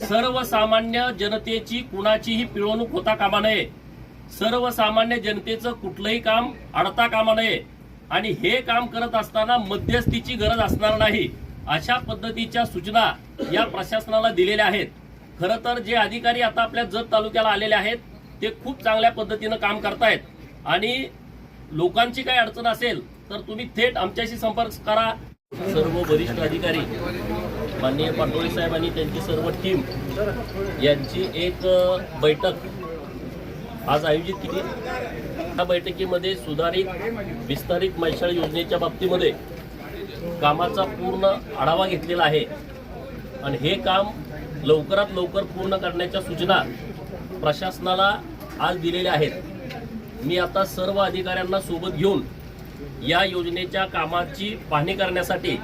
सर्वसामान्य जनतेची कुणाचीही पिळवणूक होता कामा नये. सर्वसामान्य जनतेचं कुठलंही काम अडता कामा नये. आणि हे काम करत असताना मध्यस्थीची गरज असणार नाही अशा पद्धतीच्या सूचना या प्रशासनाला दिलेल्या आहेत. खरं तर जे अधिकारी आता आपल्या जत तालुक्याला आलेले आहेत ते खूप चांगल्या पद्धतीनं काम करतायत. आणि लोकांची काही अडचण असेल तर तुम्ही थेट आमच्याशी संपर्क करा. सर्व वरिष्ठ अधिकारी माननीय पाटोळे साहेब आणि त्यांची सर्व टीम यांची एक बैठक आज आयोजित केली. या बैठकीमध्ये सुधारित विस्तारित मैशाळ योजनेच्या बाबतीमध्ये कामाचा पूर्ण आढावा घेतलेला आहे. आणि हे काम लवकरात लवकर पूर्ण करण्याच्या सूचना प्रशासनाला आज दिलेल्या आहेत. मी आता सर्व अधिकाऱ्यांना सोबत घेऊन या योजनेच्या कामाची पाहणी करण्यासाठी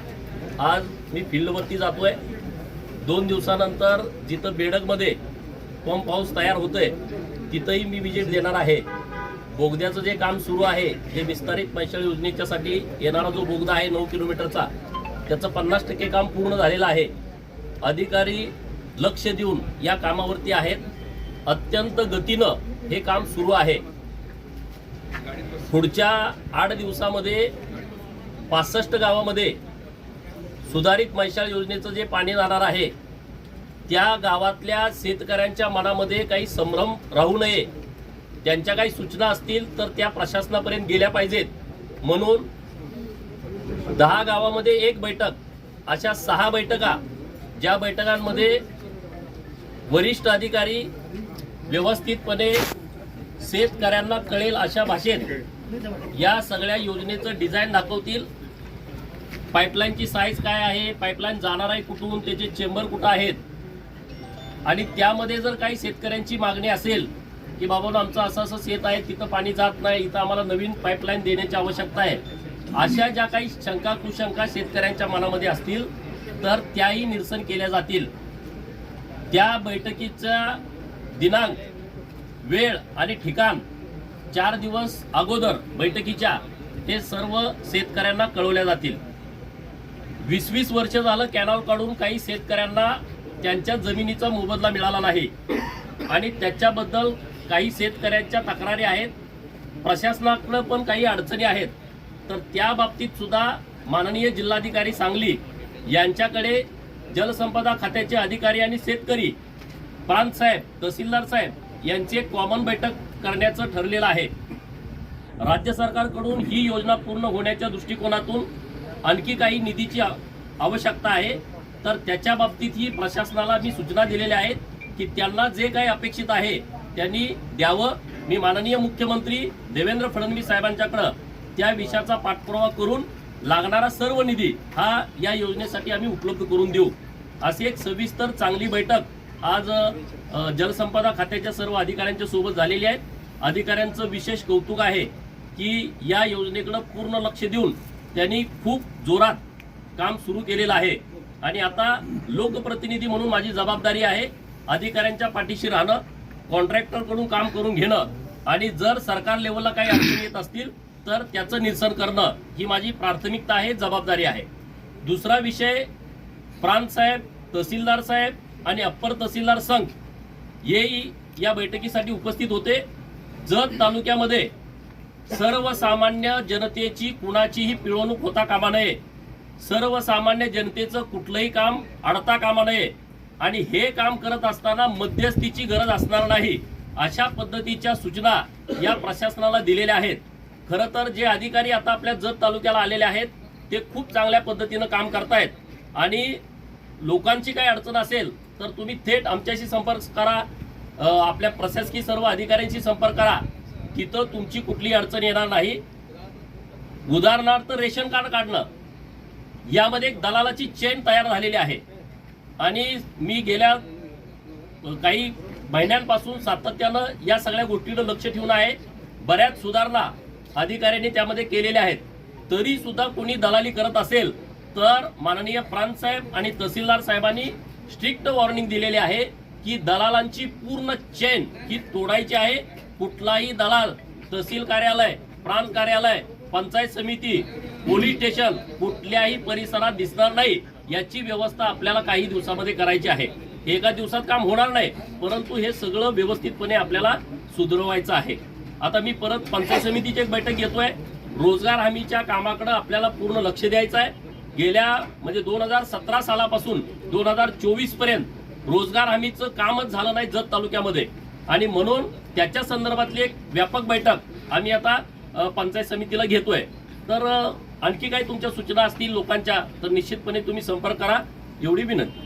आज मी फील्डवरती आहे दोन दिवसानंतर जिथं बेडकमध्ये पंप हाऊस तयार होतं आहे तिथंही मी विजिट देणार आहे. बोगद्याचं जे काम सुरू आहे जे विस्तारित मैशाळ योजनेच्यासाठी येणारा जो बोगदा आहे नऊ किलोमीटरचा त्याचं पन्नास टक्के काम पूर्ण झालेलं आहे. अधिकारी लक्ष देऊन या कामावरती आहेत. अत्यंत गतीनं हे काम सुरू आहे. पुढच्या आठ दिवसामध्ये पासष्ट गावामध्ये सुधारित मैशाळ योजनेचं जे पाणी जाणार आहे त्या गावातल्या शेतकऱ्यांच्या मनामध्ये काही संभ्रम राहू नये. त्यांच्या काही सूचना असतील तर त्या प्रशासनापर्यंत गेल्या पाहिजेत. म्हणून दहा गावामध्ये एक बैठक अशा सहा बैठका ज्या बैठकांमध्ये वरिष्ठ अधिकारी व्यवस्थितपणे शेतकऱ्यांना कळेल अशा भाषेत या सगळ्या योजनेचं डिझाईन दाखवतील. पाईपलाईनची साईज काय आहे? पाईपलाईन जाणार आहे कुठून? त्याचे चेंबर कुठं आहेत? आणि त्यामध्ये जर काही शेतकऱ्यांची मागणी असेल की बाबा आमचं असं असं शेत आहे तिथं पाणी जात नाही इथं आम्हाला नवीन पाईपलाईन देण्याची आवश्यकता आहे. अशा ज्या काही शंका कुशंका शेतकऱ्यांच्या मनामध्ये असतील तर त्याही निरसन केल्या जातील. त्या बैठकीचा दिनांक वेळ आणि ठिकाण चार दिवस अगोदर बैठकीच्या हे सर्व शेतकऱ्यांना कळवल्या जातील. वीस वीस वर्ष झालं कॅनॉल काढून काही शेतकऱ्यांना त्यांच्या जमिनीचा मोबदला मिळाला नाही. आणि त्याच्याबद्दल काही शेतकऱ्यांच्या तक्रारी आहेत. प्रशासनाकडं पण काही अडचणी आहेत. तर त्या बाबतीत सुद्धा माननीय जिल्हाधिकारी सांगली यांच्याकडे जलसंपदा खात्याचे अधिकारी आणि शेतकरी प्रांत साहेब तहसीलदार साहेब यांची एक कॉमन बैठक करण्याचं ठरलेलं आहे. राज्य सरकारकडून ही योजना पूर्ण होण्याच्या दृष्टिकोनातून आणखी काही निधीची आवश्यकता आहे. तर त्याच्या बाबतीतही प्रशासनाला मी सूचना दिलेल्या आहेत की त्यांना जे काही अपेक्षित आहे त्यांनी द्यावं. मी माननीय मुख्यमंत्री देवेंद्र फडणवीस साहेबांच्याकडं त्या विषयाचा पाठपुरावा करून लागणारा सर्व निधी हा या योजनेसाठी आम्ही उपलब्ध करून देऊ. अशी एक सविस्तर चांगली बैठक आज जलसंपदा खात्याच्या सर्व अधिकाऱ्यांच्या सोबत झालेली आहेत. अधिकाऱ्यांचं विशेष कौतुक आहे की या योजनेकडं पूर्ण लक्ष देऊन त्यांनी खूप जोरात काम सुरू केलेलं आहे. आणि आता लोकप्रतिनिधी म्हणून माझी जबाबदारी आहे अधिकाऱ्यांच्या पाठीशी राहणं कॉन्ट्रॅक्टरकडून काम करून घेणं. आणि जर सरकार लेवलला काही अडचणी येत असतील तर त्याचं निरसन करणं ही माझी प्राथमिकता आहे जबाबदारी आहे. दुसरा विषय प्रांत साहेब तहसीलदार साहेब आणि अप्पर तहसीलदार संघ हेही या बैठकीसाठी उपस्थित होते. जत तालुक्यामध्ये सर्वसामान्य जनतेची कुणाचीही पिळवणूक होता कामा नये. सर्वसामान्य जनतेचं कुठलंही काम अडता कामा नये. आणि हे काम करत असताना मध्यस्थीची गरज असणार नाही अशा पद्धतीच्या सूचना या प्रशासनाला दिलेल्या आहेत. खरं तर जे अधिकारी आता आपल्या जत तालुक्याला आलेले आहेत ते खूप चांगल्या पद्धतीनं काम करतायत. आणि लोकांची काही अडचण असेल तर तुम्ही थेट आमच्याशी संपर्क करा. आपल्या प्रशासकीय सर्व अधिकाऱ्यांशी संपर्क करा. तिथं तुमची कुठली अडचण येणार नाही. उदाहरणार्थ रेशन कार्ड काढणं. यामध्ये एक दलालाची चेन तयार झालेली आहे. आणि मी गेल्या काही महिन्यांपासून सातत्यानं या सगळ्या गोष्टीकडे लक्ष ठेवून आहे. बऱ्याच सुधारणा अधिकाऱ्यांनी त्यामध्ये केलेल्या आहेत. तरी सुद्धा कोणी दलाली करत असेल तर माननीय प्रांत साहेब आणि तहसीलदार साहेबांनी स्ट्रिक्ट वॉर्निंग दिलेली आहे की दलालांची पूर्ण चेन ही तोडायची आहे. कुठलाही दलाल तहसील कार्यालय प्रांत कार्यालय पंचायत समिती पोलीस स्टेशन कुठल्याही परिसरात दिसणार नाही. याची व्यवस्था आपल्याला काही दिवसामध्ये करायची आहे. एका दिवसात काम होणार नाही परंतु हे सगळं व्यवस्थितपणे आपल्याला सुधरवायचं आहे. आता मी परत पंचायत समितीची एक बैठक घेतोय. रोजगार हमीच्या कामाकडे आपल्याला पूर्ण लक्ष द्यायचं आहे. गेल्या म्हणजे दोन हजार सतरा सालापासून दोन हजार चोवीसपर्यंत रोजगार हमीचं कामच झालं नाही जत तालुक्यामध्ये. आणि म्हणून त्याच्या संदर्भातली एक व्यापक बैठक आम्ही आता पंचायत समितीला घेतोय. तर आणखी काही तुमच्या सूचना असतील लोकांच्या तर निश्चितपणे तुम्ही संपर्क करा. एवढी विनंती.